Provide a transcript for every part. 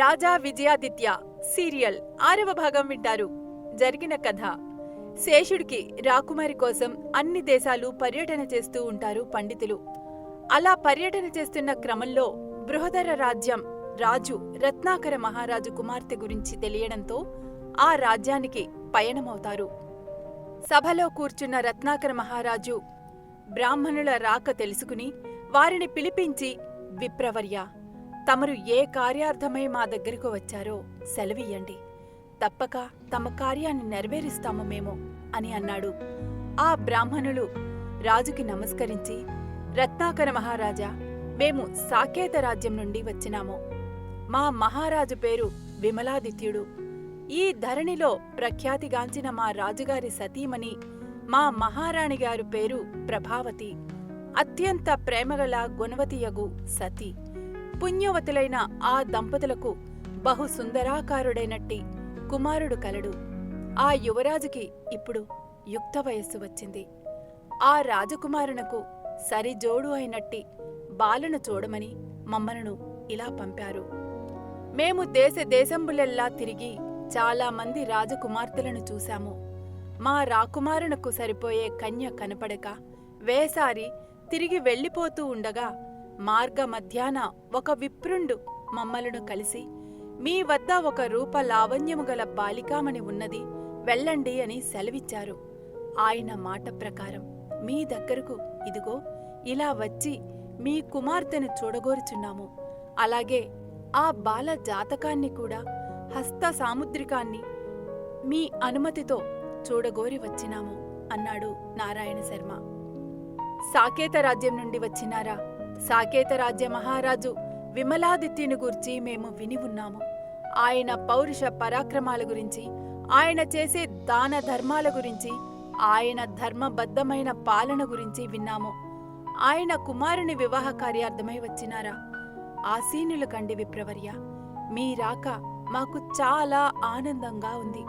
రాజా Vijayaditya serial ఆరవ భాగం వింటారు. జరిగిన కథ. శేషుడికి రాకుమారి కోసం అన్ని దేశాలు పర్యటన చేస్తూ ఉంటారు పండితులు. అలా పర్యటన చేస్తున్న క్రమంలో బృహదర రాజ్యం రాజు రత్నాకర మహారాజు కుమార్తె గురించి తెలియడంతో ఆ రాజ్యానికి పయనమవుతారు. సభలో కూర్చున్న రత్నాకర మహారాజు బ్రాహ్మణుల రాక తెలుసుకుని వారిని పిలిపించి విప్రవర్య తమరు ఏ కార్యార్థమై మా దగ్గరకు వచ్చారో సెలవియ్యండి. తప్పక తమ కార్యాన్ని నెరవేరుస్తాము మేము అని అన్నాడు. ఆ బ్రాహ్మణులు రాజుకి నమస్కరించి రత్నాకర మహారాజా మేము సాకేత రాజ్యం నుండి వచ్చినాము. మా మహారాజు పేరు విమలాదిత్యుడు. ఈ ధరణిలో ప్రఖ్యాతిగాంచిన మా రాజుగారి సతీమణి మా మహారాణి గారు పేరు ప్రభావతి. అత్యంత ప్రేమగల గుణవతియగు సతీ. పుణ్యవతులైన ఆ దంపతులకు బహు సుందరాకారుడైనట్టి కుమారుడు కలడు. ఆ యువరాజుకి ఇప్పుడు యుక్త వయస్సు వచ్చింది. ఆ రాజకుమారునకు సరిజోడు అయినట్టి బాలను చూడమని మమ్మలను ఇలా పంపారు. మేము దేశ దేశంబులెల్లా తిరిగి చాలామంది రాజకుమార్తెలను చూశాము. మా రాకుమారునకు సరిపోయే కన్య కనపడక వేసారి తిరిగి వెళ్ళిపోతూ ఉండగా మార్గ మధ్యాన ఒక విప్రుండు మమ్మలను కలిసి మీ వద్ద ఒక రూప లావణ్యము గల బాలికామణి ఉన్నది వెళ్ళండి అని సెలవిచ్చారు. ఆయన మాట ప్రకారం మీ దగ్గరకు ఇదిగో ఇలా వచ్చి మీ కుమార్తెను చూడగోరుచున్నాము. అలాగే ఆ బాల జాతకాన్ని కూడా హస్త సాముద్రికాన్ని మీ అనుమతితో చూడగోరి వచ్చినాము అన్నాడు నారాయణ శర్మ. సాకేత రాజ్యం నుండి వచ్చినారా? సాకేతరాజ్య మహారాజు విమలాదిత్యుని గురించి మేము విని ఉన్నాము. ఆయన పౌరుష పరాక్రమాల గురించి ఆయన చేసే దాన ధర్మాల గురించి ఆయన ధర్మబద్ధమైన పాలన గురించి విన్నాము. ఆయన కుమారుని వివాహ కార్యార్థమై వచ్చినారా? ఆసీనులు కండి విప్రవర్య మీ రాక మాకు చాలా ఆనందంగా ఉంది.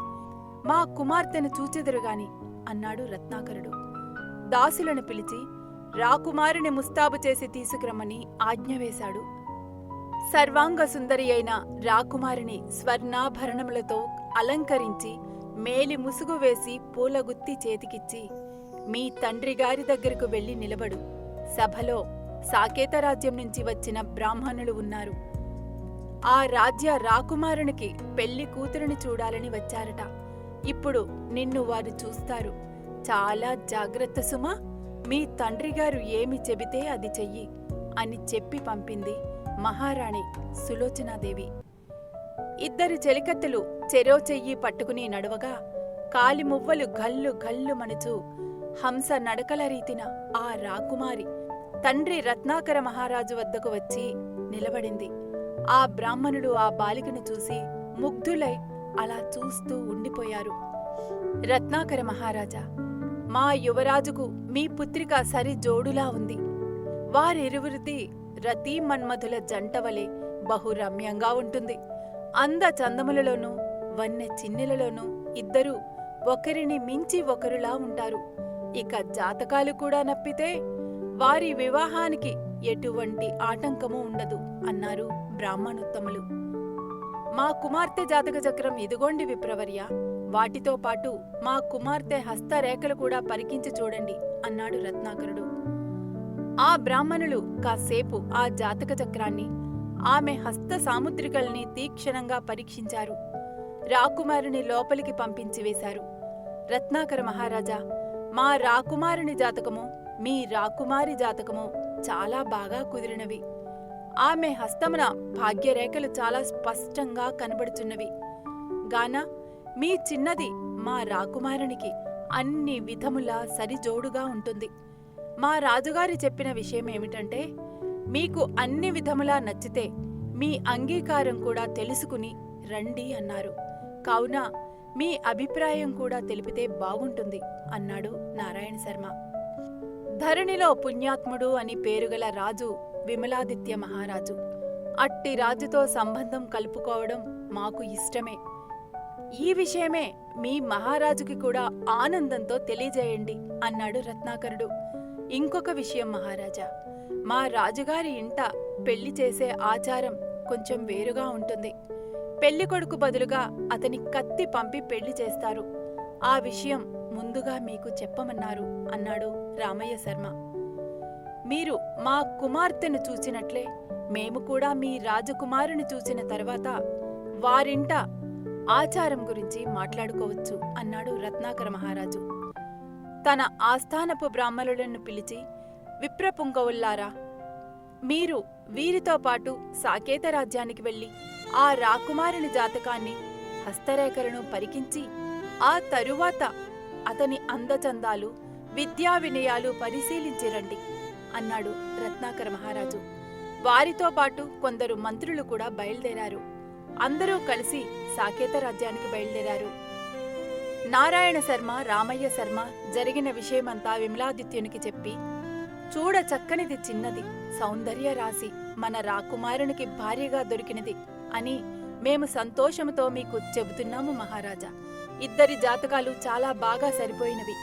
మా కుమార్తెను చూచెదురుగాని అన్నాడు రత్నాకరుడు. దాసులను పిలిచి రాకుమారుని ముస్తాబు చేసి తీసుకురమ్మని ఆజ్ఞ వేశాడు. సర్వాంగ సుందరి అయిన రాకుమారిని స్వర్ణాభరణములతో అలంకరించి మేలి ముసుగు వేసి పూలగుత్తి చేతికిచ్చి మీ తండ్రి గారి దగ్గరకు వెళ్ళి నిలబడు. సభలో సాకేత రాజ్యం నుంచి వచ్చిన బ్రాహ్మణులు ఉన్నారు. ఆ రాజ్య రాకుమారునికి పెళ్ళి కూతురుని చూడాలని వచ్చారట. ఇప్పుడు నిన్ను వారు చూస్తారు. చాలా జాగ్రత్త సుమా. మీ తండ్రిగారు ఏమి చెబితే అది చెయ్యి అని చెప్పి పంపింది మహారాణి సులోచనాదేవి. ఇద్దరు చెలికత్తెలు చెరో చెయ్యి పట్టుకుని నడువగా కాలిమువ్వలు గల్లు గల్లు మణుచు హంస నడకల రీతిన ఆ రాకుమారి తండ్రి రత్నాకర మహారాజు వద్దకు వచ్చి నిలబడింది. ఆ బ్రాహ్మణుడు ఆ బాలికను చూసి ముగ్ధులై అలా చూస్తూ ఉండిపోయారు. రత్నాకర మహారాజా మా యువరాజుకు మీ పుత్రిక సరి జోడులా ఉంది. వారిరువురిది రతీ మన్మధుల జంటవలే బహురమ్యంగా ఉంటుంది. అంద చందములలోనూ వన్నె చిన్నెలలోనూ ఇద్దరూ ఒకరిని మించి ఒకరులా ఉంటారు. ఇక జాతకాలు కూడా నప్పితే వారి వివాహానికి ఎటువంటి ఆటంకము ఉండదు అన్నారు బ్రాహ్మణోత్తములు. మా కుమార్తె జాతక చక్రం ఇదిగోండి విప్రవర్య. వాటితో పాటు మా కుమార్తె హస్తరేఖలు కూడా పరికించి చూడండి అన్నాడు రత్నాకరుడు. ఆ బ్రాహ్మణులు కాసేపు ఆ జాతక చక్రాన్ని ఆమె హస్త సాముద్రికల్ని తీక్షణంగా పరీక్షించారు. రాకుమారుని లోపలికి పంపించి వేశారు. రత్నాకర మహారాజా మా రాకుమారుని జాతకము మీ రాకుమారి జాతకము చాలా బాగా కుదిరినవి. ఆమె హస్తమున భాగ్యరేఖలు చాలా స్పష్టంగా కనబడుచున్నవి. గాన మీ చిన్నది మా రాకుమారునికి అన్ని విధములా సరిజోడుగా ఉంటుంది. మా రాజుగారి చెప్పిన విషయమేమిటంటే మీకు అన్ని విధములా నచ్చితే మీ అంగీకారం కూడా తెలుసుకుని రండి అన్నారు. కావున మీ అభిప్రాయం కూడా తెలిపితే బాగుంటుంది అన్నాడు నారాయణ శర్మ. ధరణిలో పుణ్యాత్ముడు అని పేరుగల రాజు విమలాదిత్య మహారాజు. అట్టి రాజుతో సంబంధం కలుపుకోవడం మాకు ఇష్టమే. ఈ విషయమే మీ మహారాజుకి కూడా ఆనందంతో తెలియజేయండి అన్నాడు రత్నాకరుడు. ఇంకొక విషయం మహారాజా మా రాజుగారి ఇంట పెళ్ళి చేసే ఆచారం కొంచెం వేరుగా ఉంటుంది. పెళ్ళి కొడుకు బదులుగా అతని కత్తి పంపి పెళ్ళి చేస్తారు. ఆ విషయం ముందుగా మీకు చెప్పమన్నారు అన్నాడు రామయ్య శర్మ. మీరు మా కుమార్తెను చూచినట్లే మేము కూడా మీ రాజకుమారుని చూసిన తర్వాత వారింట ఆచారం గురించి మాట్లాడుకోవచ్చు అన్నాడు రత్నాకర మహారాజు. తన ఆస్థానపు బ్రాహ్మణులను పిలిచి విప్రపుంగవుల్లారా మీరు వీరితో పాటు సాకేత రాజ్యానికి వెళ్ళి ఆ రాకుమారుని జాతకాన్ని హస్తరేఖలను పరికించి ఆ తరువాత అతని అందచందాలు విద్యా వినయాలు పరిశీలించిరండి అన్నాడు రత్నాకర మహారాజు. వారితో పాటు కొందరు మంత్రులు కూడా బయలుదేరారు. అందరూ కలిసి సాకేత రాజ్యానికి బయలుదేరారు. నారాయణ శర్మ రామయ్య శర్మ జరిగిన విషయమంతా విమలాదిత్యునికి చెప్పి చూడ చక్కనిది చిన్నది సౌందర్య రాశి మన రాకుమారునికి భార్యగా దొరికినది అని మేము సంతోషముతో మీకు చెబుతున్నాము మహారాజా. ఇద్దరి జాతకాలు చాలా బాగా సరిపోయినవి.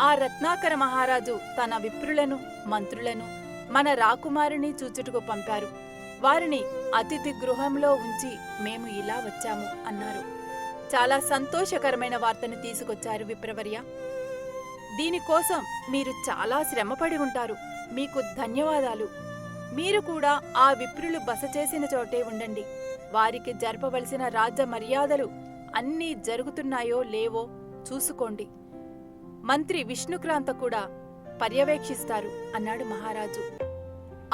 ఆ రత్నాకర మహారాజు తన విప్రులను మంత్రులను మన రాకుమారిని చూచుటకు పంపారు. వారిని అతిథి గృహంలో ఉంచి మేము ఇలా వచ్చాము అన్నారు. చాలా సంతోషకరమైన వార్తను తీసుకొచ్చారు విప్రవర్య. దీనికోసం మీరు చాలా శ్రమపడి ఉంటారు. మీకు ధన్యవాదాలు. మీరు కూడా ఆ విప్రులు బస చేసిన చోటే ఉండండి. వారికి జరపవలసిన రాజ్య మర్యాదలు అన్నీ జరుగుతున్నాయో లేవో చూసుకోండి. మంత్రి విష్ణుక్రాంత కూడా పర్యవేక్షిస్తారు అన్నాడు మహారాజు.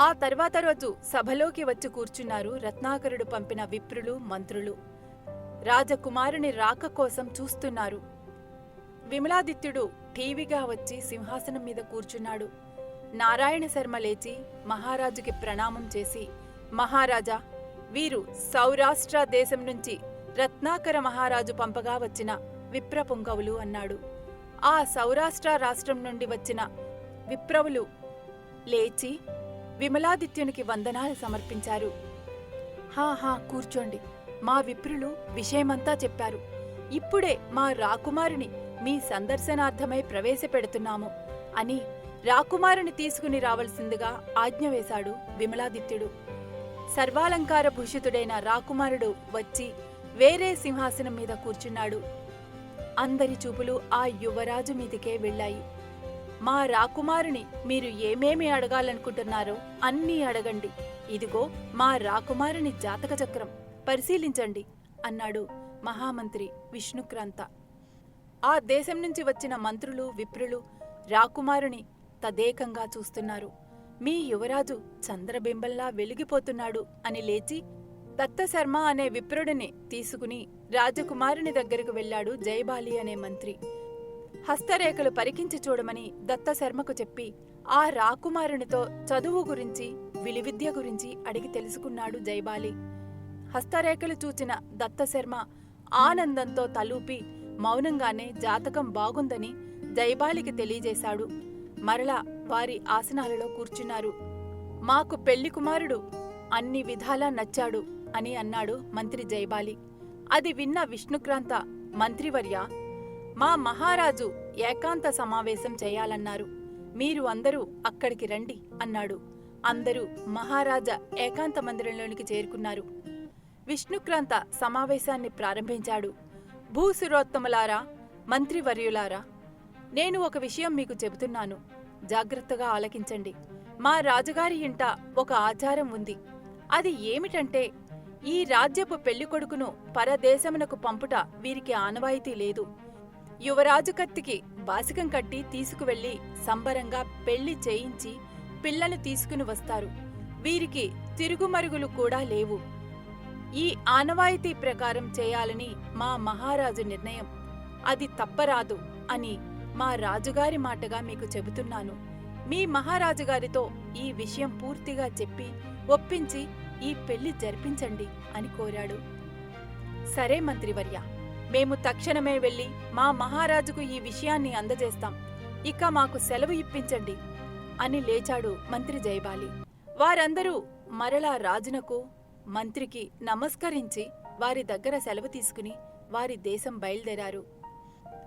ఆ తర్వాత రోజు సభలోకి వచ్చి కూర్చున్నారు రత్నాకరుడు పంపిన విప్రులు మంత్రులు. రాజకుమారుని రాక కోసం చూస్తున్నారు. విమలాదిత్యుడు టీవీగా వచ్చి సింహాసనం మీద కూర్చున్నాడు. నారాయణ శర్మ లేచి మహారాజుకి ప్రణామం చేసి మహారాజా వీరు సౌరాష్ట్ర దేశం నుంచి రత్నాకర మహారాజు పంపగా వచ్చిన విప్రపుంగవులు అన్నాడు. ఆ సౌరాష్ట్ర రాష్ట్రం నుండి వచ్చిన విప్రవులు లేచి విమలాదిత్యునికి వందనాలు సమర్పించారు. హా హా కూర్చోండి. మా విప్రులు విషయమంతా చెప్పారు. ఇప్పుడే మా రాకుమారుని మీ సందర్శనార్థమై ప్రవేశపెడుతున్నాము అని రాకుమారుని తీసుకుని రావలసిందిగా ఆజ్ఞ వేశాడు విమలాదిత్యుడు. సర్వాలంకార భూషితుడైన రాకుమారుడు వచ్చి వేరే సింహాసనం మీద కూర్చున్నాడు. అందరి చూపులు ఆ యువరాజు మీదికే వెళ్ళాయి. మా రాకుమారుని మీరు ఏమేమి అడగాలనుకుంటున్నారో అన్నీ అడగండి. ఇదిగో మా రాకుమారుని జాతక చక్రం. పరిశీలించండి అన్నాడు మహామంత్రి విష్ణుక్రాంత. ఆ దేశం నుంచి వచ్చిన మంత్రులు విప్రులు రాకుమారుని తదేకంగా చూస్తున్నారు. మీ యువరాజు చంద్రబింబంలా వెలిగిపోతున్నాడు అని లేచి దత్తశర్మ అనే విప్రుడిని తీసుకుని రాజకుమారుని దగ్గరకు వెళ్ళాడు జయబాలి అనే మంత్రి. హస్తరేఖలు పరికించి చూడమని దత్తశర్మకు చెప్పి ఆ రాకుమారునితో చదువు గురించి విలువిద్య గురించి అడిగి తెలుసుకున్నాడు జైబాలి హస్తరేఖలు చూచిన దత్తశర్మ ఆనందంతో తలూపి మౌనంగానే జాతకం బాగుందని జైబాలికి తెలియజేశాడు. మరలా వారి ఆసనాలలో కూర్చున్నారు. మాకు పెళ్ళి కుమారుడు అన్ని విధాలా నచ్చాడు అని అన్నాడు మంత్రి జైబాలి అది విన్న విష్ణుక్రాంత మంత్రివర్య మా మహారాజు ఏకాంత సమావేశం చేయాలన్నారు. మీరు అందరూ అక్కడికి రండి అన్నాడు. అందరూ మహారాజా ఏకాంత మందిరంలోనికి చేరుకున్నారు. విష్ణుక్రాంత సమావేశాన్ని ప్రారంభించాడు. భూసురోత్తములారా మంత్రివర్యులారా నేను ఒక విషయం మీకు చెబుతున్నాను. జాగ్రత్తగా ఆలకించండి. మా రాజుగారి ఇంట ఒక ఆచారం ఉంది. అది ఏమిటంటే ఈ రాజ్యపు పెళ్ళికొడుకును పరదేశమునకు పంపుట వీరికి ఆనవాయితీ లేదు. యువరాజు కత్తికి బాసికం కట్టి తీసుకువెళ్ళి సంబరంగా పెళ్ళి చేయించి పిల్లలు తీసుకుని వస్తారు. వీరికి తిరుగుమరుగులు కూడా లేవు. ఈ ఆనవాయితీ ప్రకారం చేయాలని మా మహారాజు నిర్ణయం. అది తప్పరాదు అని మా రాజుగారి మాటగా మీకు చెబుతున్నాను. మీ మహారాజుగారితో ఈ విషయం పూర్తిగా చెప్పి ఒప్పించి ఈ పెళ్ళి జరిపించండి అని కోరాడు. సరే మంత్రివర్య! మేము తక్షణమే వెళ్ళి మా మహారాజుకు ఈ విషయాన్ని అందజేస్తాం. ఇక మాకు సెలవు ఇప్పించండి అని లేచాడు మంత్రి జయబాలి. వారందరూ మరలా రాజునకు మంత్రికి నమస్కరించి వారి దగ్గర సెలవు తీసుకుని వారి దేశం బయలుదేరారు.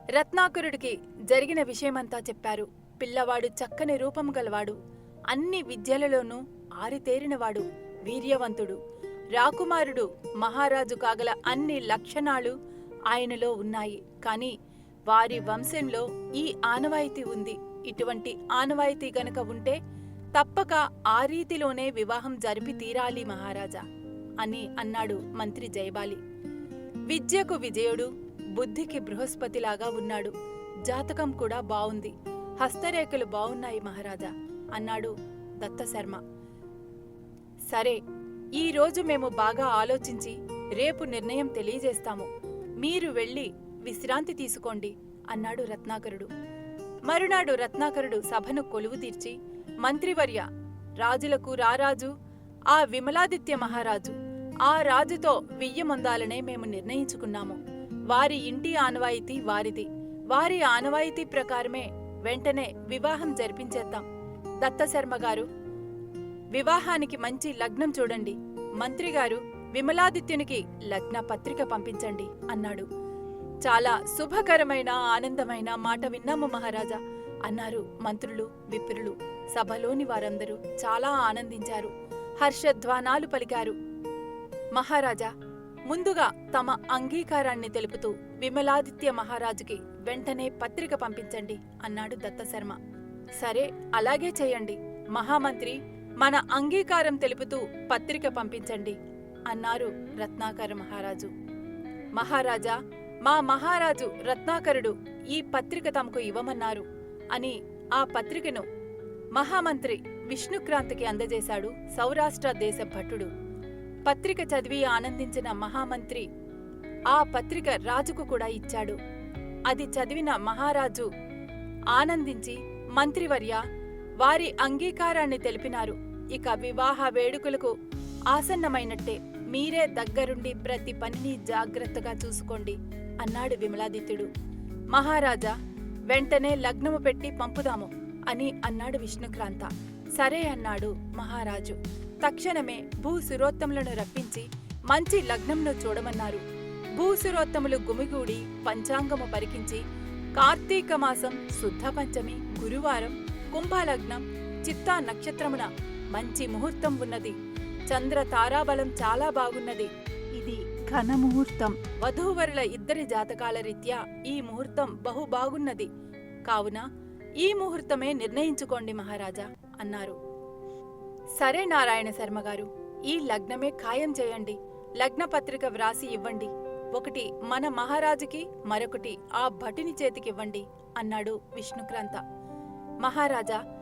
రత్నాకరుడికి జరిగిన విషయమంతా చెప్పారు. పిల్లవాడు చక్కని రూపం గలవాడు. అన్ని విద్యలలోనూ ఆరితేరినవాడు వీర్యవంతుడు. రాకుమారుడు మహారాజు కాగల అన్ని లక్షణాలు ఆయనలో ఉన్నాయి. కానీ వారి వంశంలో ఈ ఆనవాయితీ ఉంది. ఇటువంటి ఆనవాయితీ గనక ఉంటే తప్పక ఆ రీతిలోనే వివాహం జరిపి తీరాలి మహారాజా అని అన్నాడు మంత్రి జయబాలి. విద్యకు విజయుడు బుద్ధికి బృహస్పతిలాగా ఉన్నాడు. జాతకం కూడా బావుంది. హస్తరేఖలు బావున్నాయి మహారాజా అన్నాడు దత్తశర్మ. సరే ఈరోజు మేము బాగా ఆలోచించి రేపు నిర్ణయం తెలియజేస్తాము. మీరు వెళ్ళి విశ్రాంతి తీసుకోండి అన్నాడు రత్నాకరుడు. మరునాడు రత్నాకరుడు సభను కొలువు తీర్చి మంత్రివర్య రాజులకు రారాజు ఆ విమలాదిత్య మహారాజు ఆ రాజుతో వియ్యమొందాలనే మేము నిర్ణయించుకున్నాము. వారి ఇంటి ఆనవాయితీ వారిది. వారి ఆనవాయితీ ప్రకారమే వెంటనే వివాహం జరిపించేద్దాం. దత్తశర్మ గారు వివాహానికి మంచి లగ్నం చూడండి. మంత్రిగారు విమలాదిత్యునికి లగ్న పత్రిక పంపించండి అన్నాడు. చాలా శుభకరమైన ఆనందమైన మాట విన్నాము మహారాజా అన్నారు మంత్రులు విప్రులు. సభలోని వారందరూ చాలా ఆనందించారు. హర్షధ్వానాలు పలికారు. మహారాజా ముందుగా తమ అంగీకారాన్ని తెలుపుతూ విమలాదిత్య మహారాజుకి వెంటనే పత్రిక పంపించండి అన్నాడు దత్తశర్మ. సరే అలాగే చేయండి. మహామంత్రి మన అంగీకారం తెలుపుతూ పత్రిక పంపించండి అన్నారు రత్నాకర మహారాజు. మహారాజా మా మహారాజు రత్నాకరుడు ఈ పత్రిక తమకు ఇవ్వమన్నారు అని ఆ పత్రికను మహామంత్రి విష్ణుక్రాంతికి అందజేశాడు సౌరాష్ట్ర దేశ భటుడు పత్రిక చదివి ఆనందించిన మహామంత్రి ఆ పత్రిక రాజుకు కూడా ఇచ్చాడు. అది చదివిన మహారాజు ఆనందించి మంత్రివర్య వారి అంగీకారాన్ని తెలిపినారు. ఇక వివాహ వేడుకలకు ఆసన్నమైనట్టే. మీరే దగ్గరుండి ప్రతి పనిని జాగ్రత్తగా చూసుకోండి అన్నాడు విమలాదిత్యుడు. మహారాజా వెంటనే లగ్నము పెట్టి పంపుదాము అని అన్నాడు విష్ణుక్రాంత. సరే అన్నాడు మహారాజు. తక్షణమే భూసురోత్తములను రప్పించి మంచి లగ్నంను చూడమన్నారు. భూసురోత్తములు గుమిగూడి పంచాంగము పరికించి కార్తీక మాసం శుద్ధ పంచమి గురువారం కుంభలగ్నం చిత్తా నక్షత్రమున మంచి ముహూర్తం ఉన్నది. చంద్ర తారాబలం చాలా బాగున్నది. ఇది ఘన ముహూర్తం. వధూవరుల ఇద్దరి జాతకాల రీత్యా ఈ ముహూర్తం బహు బాగున్నది. కావున ఈ ముహూర్తమే నిర్ణయించుకోండి మహారాజా అన్నారు. సరే నారాయణ శర్మ గారు ఈ లగ్నమే ఖాయం చేయండి. లగ్న పత్రిక వ్రాసి ఇవ్వండి. ఒకటి మన మహారాజుకి మరొకటి ఆ భటుని చేతికివ్వండి అన్నాడు విష్ణుక్రాంత. మహారాజా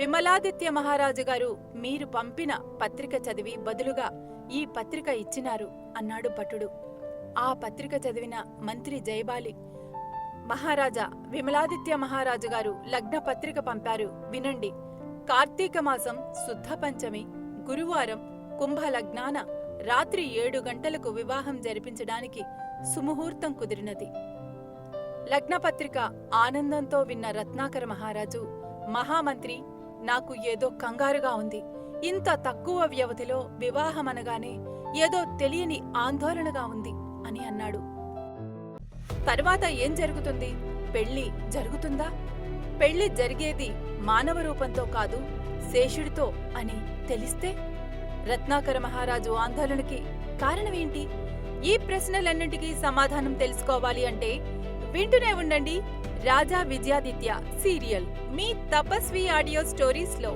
విమలాదిత్య మహారాజు గారు మీరు పంపిన పత్రిక చదివి బదులుగా ఈ పత్రిక ఇచ్చినారు అన్నాడు భటుడు. ఆ పత్రిక చదివిన మంత్రి జయబాలి మహారాజా విమలాదిత్య మహారాజు గారు లగ్న పత్రిక పంపారు. వినండి. కార్తీక మాసం శుద్ధ పంచమి గురువారం కుంభ లగ్నాన రాత్రి ఏడు గంటలకు వివాహం జరిపించడానికి సుముహూర్తం కుదిరినది. లగ్నపత్రిక ఆనందంతో విన్న రత్నాకర మహారాజు మహామంత్రి నాకు ఏదో కంగారుగా ఉంది. ఇంత తక్కువ వ్యవధిలో వివాహమనగానే ఏదో తెలియని ఆందోళనగా ఉంది అని అన్నాడు. తర్వాత ఏం జరుగుతుంది? పెళ్ళి జరుగుతుందా? పెళ్ళి జరిగేది మానవ రూపంతో కాదు శేషుడితో అని తెలిస్తే? రత్నాకర మహారాజు ఆందోళనకి కారణమేంటి? ఈ ప్రశ్నలన్నింటికీ సమాధానం తెలుసుకోవాలి అంటే వింటూనే ఉండండి. రాజా విజయాదిత్య సీరియల్ మీ తపస్వి ఆడియో స్టోరీస్లో